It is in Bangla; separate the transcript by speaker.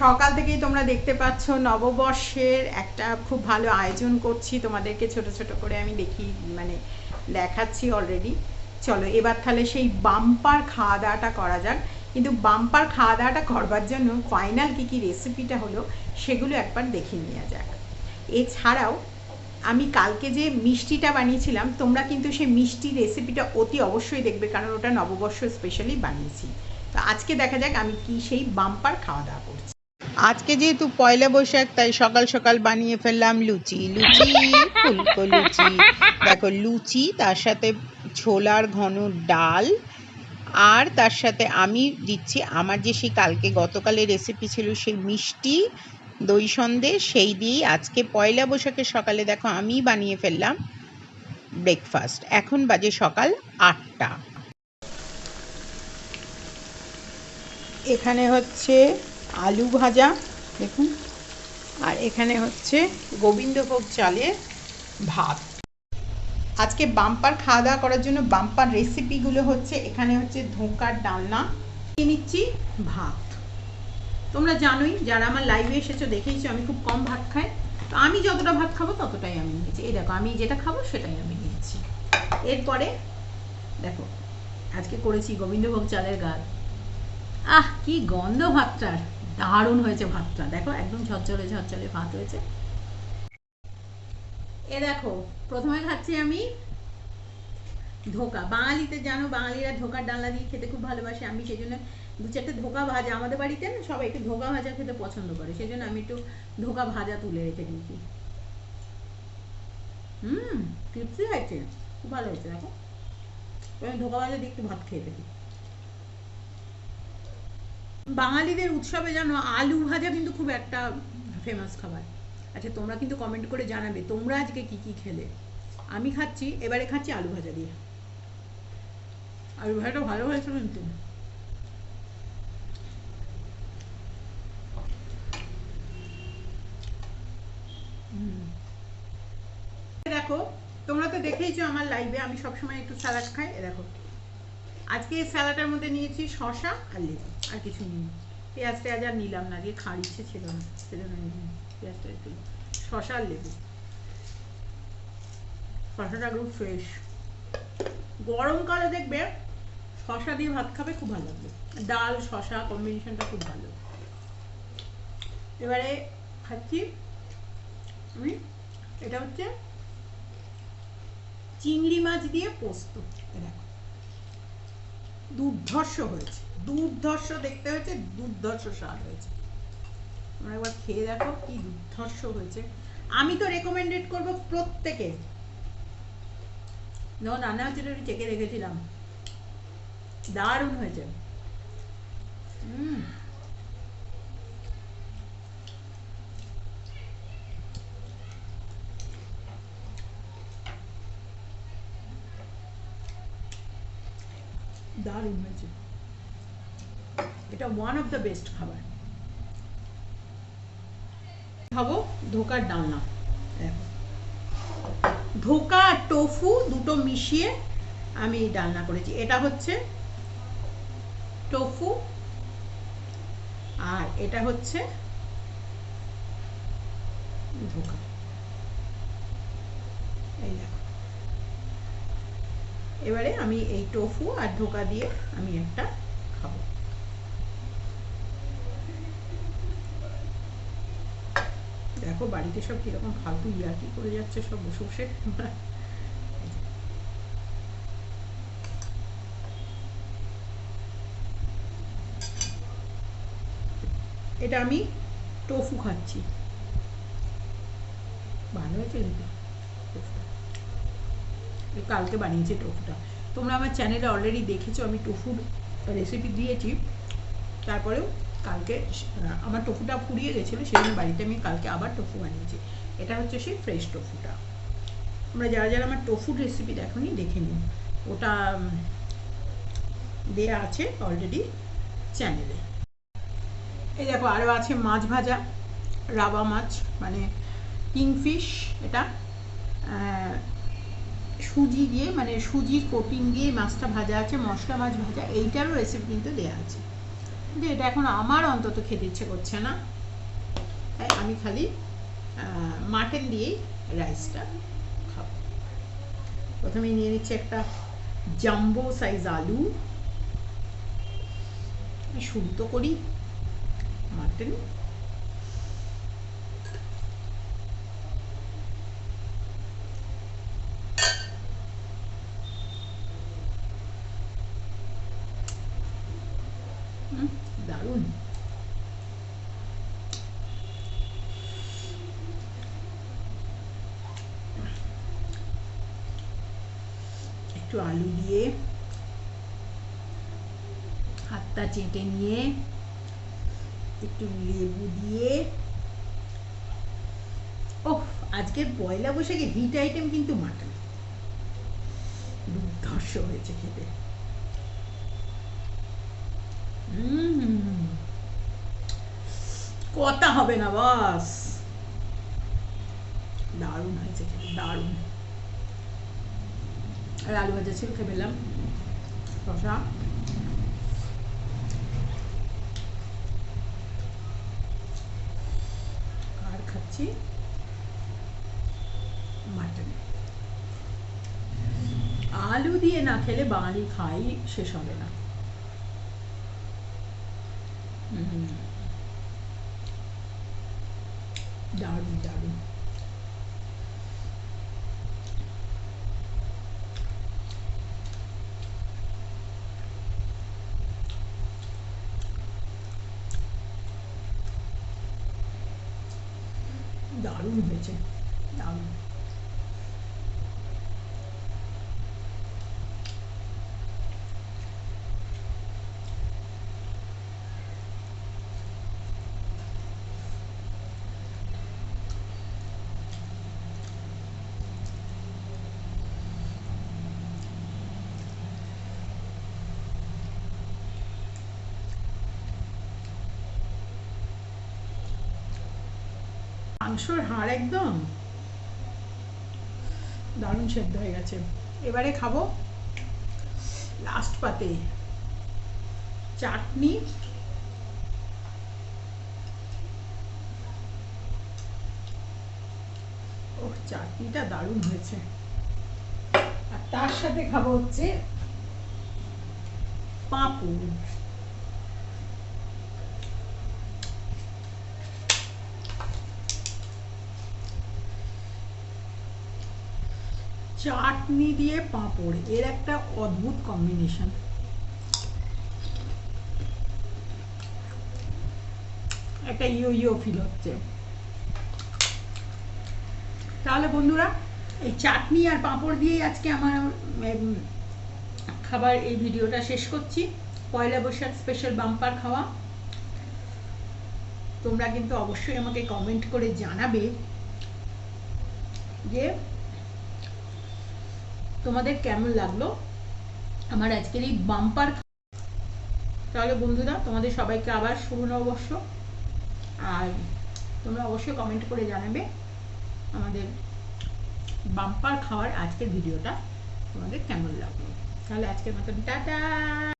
Speaker 1: সকাল থেকেই তোমরা দেখতে পাচ্ছ নববর্ষের একটা খুব ভালো আয়োজন করছি। তোমাদেরকে ছোট ছোট করে আমি দেখি মানে দেখাচ্ছি অলরেডি চলো, এবার তাহলে সেই বাম্পার খাওয়া দাওয়াটা করা যাক। কিন্তু বাম্পার খাওয়া দাওয়াটা করবার জন্য ফাইনাল কী কী রেসিপিটা হলো সেগুলো একবার দেখে নেওয়া যাক। এছাড়াও আমি কালকে যে মিষ্টিটা বানিয়েছিলাম, তোমরা কিন্তু সেই মিষ্টি রেসিপিটা অতি অবশ্যই দেখবে, কারণ ওটা নববর্ষ স্পেশালি বানিয়েছি। তো আজকে দেখা যাক আমি কি সেই বাম্পার খাওয়া দাওয়া করছি। আজকে যেহেতু পয়লা বৈশাখ, তাই সকাল সকাল বানিয়ে ফেললাম লুচি। লুচি, ফুলকো লুচি। দেখো, লুচি, তার সাথে ছোলার ঘন ডাল, আর তার সাথে আমি দিচ্ছি আমার যে সেই কালকে গতকালের রেসিপি ছিল সেই মিষ্টি দই সন্দেশ সেই দিয়েই আজকে পয়লা বৈশাখের সকালে দেখো আমি বানিয়ে ফেললাম ব্রেকফাস্ট এখন বাজে সকাল আটটা। এখানে হচ্ছে আলু ভাজা, দেখুন। আর এখানে হচ্ছে গোবিন্দভোগ চালের ভাত। আজকে বাম্পার খাওয়া দাওয়া করার জন্য বাম্পার রেসিপিগুলো হচ্ছে, এখানে হচ্ছে ধোঁকার ডালনা। নিচ্ছি ভাত। তোমরা জানোই, যারা আমার লাইভে এসেছ, দেখেইছো, আমি খুব কম ভাত খাই। তো আমি যতটা ভাত খাব, ততটাই আমি নিয়েছি। এই দেখো, আমি যেটা খাব, সেটাই আমি নিয়েছি। এরপরে, দেখো, আজকে করেছি গোবিন্দভোগ চালের গাল। আহ, কি গন্ধ ভাতটার। দারুণ হয়েছে ভাতটা। দেখো, একদম ঝরঝরে ঝরঝরে ভাত হয়েছে। এ দেখো, প্রথমে খাচ্ছি আমি ধোকা। বাঙালিতে জানো, বাঙালিরা ধোকার ডালনা দিয়ে খেতে খুব ভালোবাসে। আমি সেই জন্য দু চারটে ধোকা ভাজা, আমাদের বাড়িতে না সবাই একটু ধোকা ভাজা খেতে পছন্দ করে। সেই জন্য আমি একটু ধোকা ভাজা তুলে রেখে দিয়েছি। হুম, তৃপ্তি হয়েছে খুব ভালো হয়েছে, দেখো। ধোকা ভাজা দিয়ে একটু ভাত খেয়ে ফেলি। বাঙালিদের উৎসবে জানো আলু ভাজা কিন্তু খুব একটা ফেমাস খাবার। আচ্ছা তোমরা কিন্তু কমেন্ট করে জানাবে তোমরা আজকে কি কি খেলে? আমি খাচ্ছি এবারে খাচ্ছি আলু ভাজা দিয়ে। আলু ভাজাটা ভালো হয়েছে কিন্তু। দেখো তোমরা তো দেখেইছো আমার লাইভে আমি সবসময় একটু স্যালাড খাই। দেখো। আজকে এই স্যালাডের মধ্যে নিয়েছি শশা আর লেবু, আর কিছু নিই পেঁয়াজ টেয়াজ আর নিলাম না, দিয়ে খাঁড় ইচ্ছে ছিল না, সেজন্য নিলাম। পেঁয়াজ টেয়াজ দিলাম শশা আর লেবু। শশাটা একদম ফ্রেশ গরমকালে দেখবে শশা দিয়ে ভাত খাবে খুব ভালো লাগবে। ডাল শশা কম্বিনেশনটা খুব ভালো। এবারে খাচ্ছি আমি, এটা হচ্ছে চিংড়ি মাছ দিয়ে পোস্ত। দেখো। দুর্ধর্ষ হয়েছে। দুর্ধর্ষ দেখতে হয়েছে, দুর্ধর্ষ স্বাদ হয়েছে। তোমরা একবার খেয়ে দেখো কি দুর্ধর্ষ হয়েছে। আমি তো রেকমেন্ডেড করব প্রত্যেকে। যখন রান্না হচ্ছিল একটু চেকে রেখেছিলাম দারুণ হয়েছে। হুম। দারুণ হয়েছে। এটা ওয়ান অফ দ্য বেস্ট খাবার। খাব, ধোকার ডালনা ধোকা আর টোফু দুটো মিশিয়ে আমি ডালনা করেছি। এটা হচ্ছে টোফু আর এটা হচ্ছে ধোকা এই দেখো এবারে আমি এই টোফু আর ধোকা দিয়ে আমি একটা খাব। দেখো বাড়িতে সব কীরকম ফালতু ইয়ার্কি করে যাচ্ছে সব বসে বসে এটা আমি টোফু খাচ্ছি। ভালো হয়েছে কিন্তু কালকে বানিয়েছি টোফুটা। তোমরা আমার চ্যানেলে অলরেডি দেখেছ, আমি টোফুর রেসিপি দিয়েছি। তারপরেও কালকে আমার টোফুটা ফুরিয়ে গেছিল সেই জন্য বাড়িতে আমি কালকে আবার টোফু বানিয়েছি। এটা হচ্ছে সেই ফ্রেশ টোফুটা। আমরা যারা যারা আমার টোফুর রেসিপি দেখোনি, দেখে নিও। ওটা দেয়া আছে অলরেডি চ্যানেলে এই দেখো আরও আছে মাছ ভাজা, রাবা মাছ মানে কিংফিশ, এটা সুজি দিয়ে মানে সুজির কোটিং দিয়ে মাছটা ভাজা আছে, মশলা মাছ ভাজা, এইটারও রেসিপি কিন্তু দেওয়া আছে। যে এটা এখন আমার অন্তত খেতে ইচ্ছে করছে না। তাই আমি খালি মাটন দিয়েই রাইসটা খাব। প্রথমে নিয়ে নিচ্ছি একটা জাম্বো সাইজ আলু। তো করি মাটন দারুণ। একটু আলু দিয়ে হাতটা চেটে নিয়ে একটু লেবু দিয়ে। ওহ, আজকের পয়লা বৈশাখে হিট আইটেম কিন্তু মাটন। দুর্ধর্ষ হয়েছে খেতে। কথা হবে না, বাস। দারুণ হয়েছে দারুণ। আর আলু ভাজা ছিল, খেয়ে পেলাম শশা আর খাচ্ছি মাটন। আলু দিয়ে না খেলে বাঙালি খাই, শেষ হবে না হুম। দারুণ দারুণ দারুণ হয়েছে দারুণ মাংসর হাড় একদম। দারুণ সেদ্ধ হয়ে গেছে। এবারে খাব লাস্ট পাতে চাটনি। ও চাটনিটা দারুণ হয়েছে। আর তার সাথে খাব হচ্ছে পাঁপড়। চাটনি দিয়ে পাঁপড়, এর একটা অদ্ভুত কম্বিনেশন একটা ইয়ো ইয়ো ফিল হচ্ছে। তাহলে বন্ধুরা, এই চাটনি আর পাঁপড় দিয়েই আজকে আমার খাবার এই ভিডিওটা শেষ করছি। পয়লা বৈশাখ স্পেশাল বাম্পার খাওয়া। তোমরা কিন্তু অবশ্যই আমাকে কমেন্ট করে জানাবে যে তোমাদের কেমন লাগল? আমার আজকের এই বাম্পার তাহলে বন্ধুরা, তোমাদের সবাইকে আবার শুভ নববর্ষ। আর তোমরা অবশ্যই কমেন্ট করে জানাবে আমাদের বাম্পার খাওয়ার আজকের ভিডিওটা তোমাদের কেমন লাগল। তাহলে আজকের মতন, টাটা!